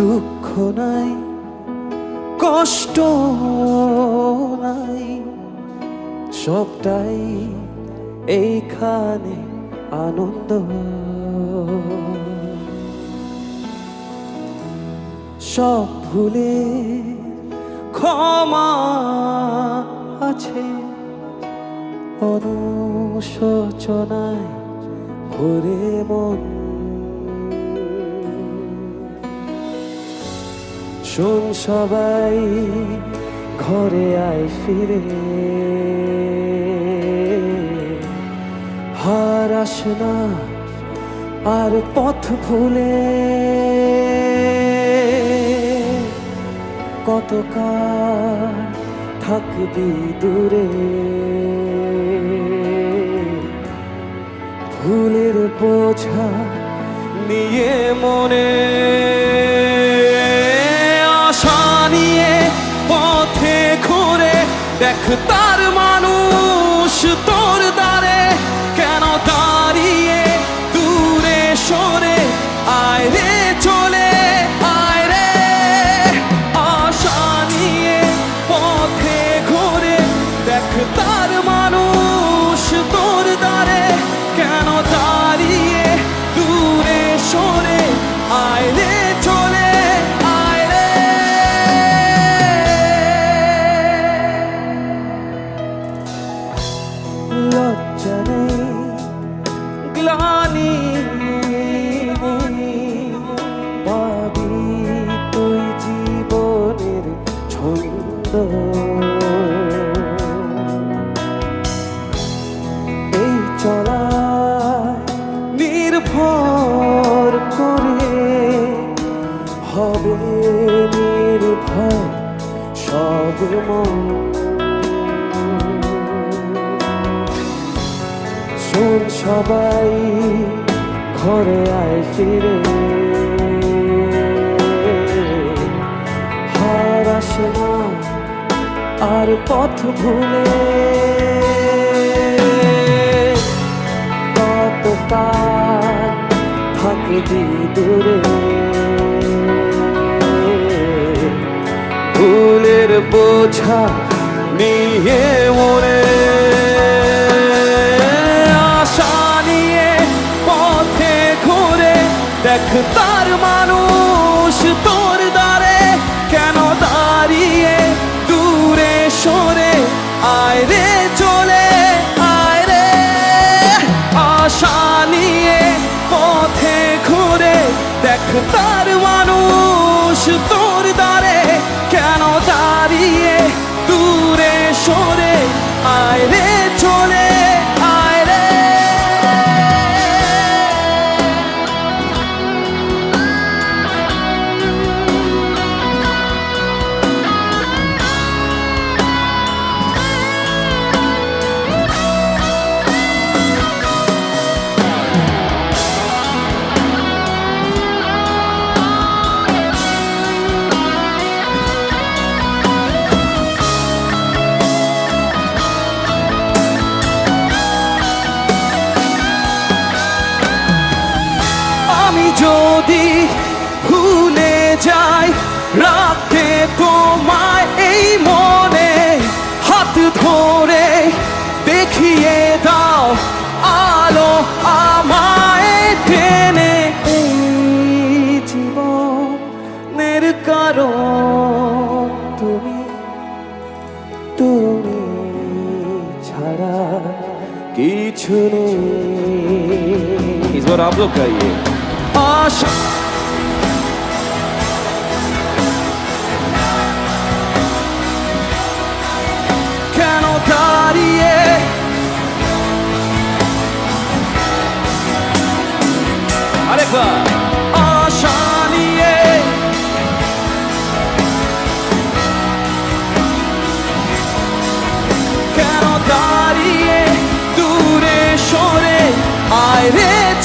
নাই কষ্ট নাই। সবটাই এইখানে আনন্দ। সব ভুলে ক্ষমা আছে অনুশোচনায় ভরে মন শোন সবাই, ঘরে আয় ফিরে। হারাস না, আর পথ ভুলে কতকাল থাকবি দূরে? ভুলের বোঝা নিয়ে মনে। দেখ তার মানুষ তোর সব শোন সবাই ঘরে আয় ফিরে। হারাস না আর পথ ভুলে। কতকাল থাকবি দূরে? বোঝা নিয়ে পথে ঘুরে দেখ তার মানুষ তোর দ্বারে কেন দাঁড়িয়ে দূরে সরে। আয় রে চলে, আয় রে। আশা পথে ঘুরে দেখ তার কেন দাঁড়িয়ে সরে আয় রে চলে রাতে তোমায় এই মনে হাত ধরে দেখিয়ে দাও আলো আমায় টেনে জীবনের কারণ তুমি তুমি ছাড়া কিছু নেই। আশা আরেকবার আশা নিয়ে। কেন দাঁড়িয়ে দূরে সরে? আয় রে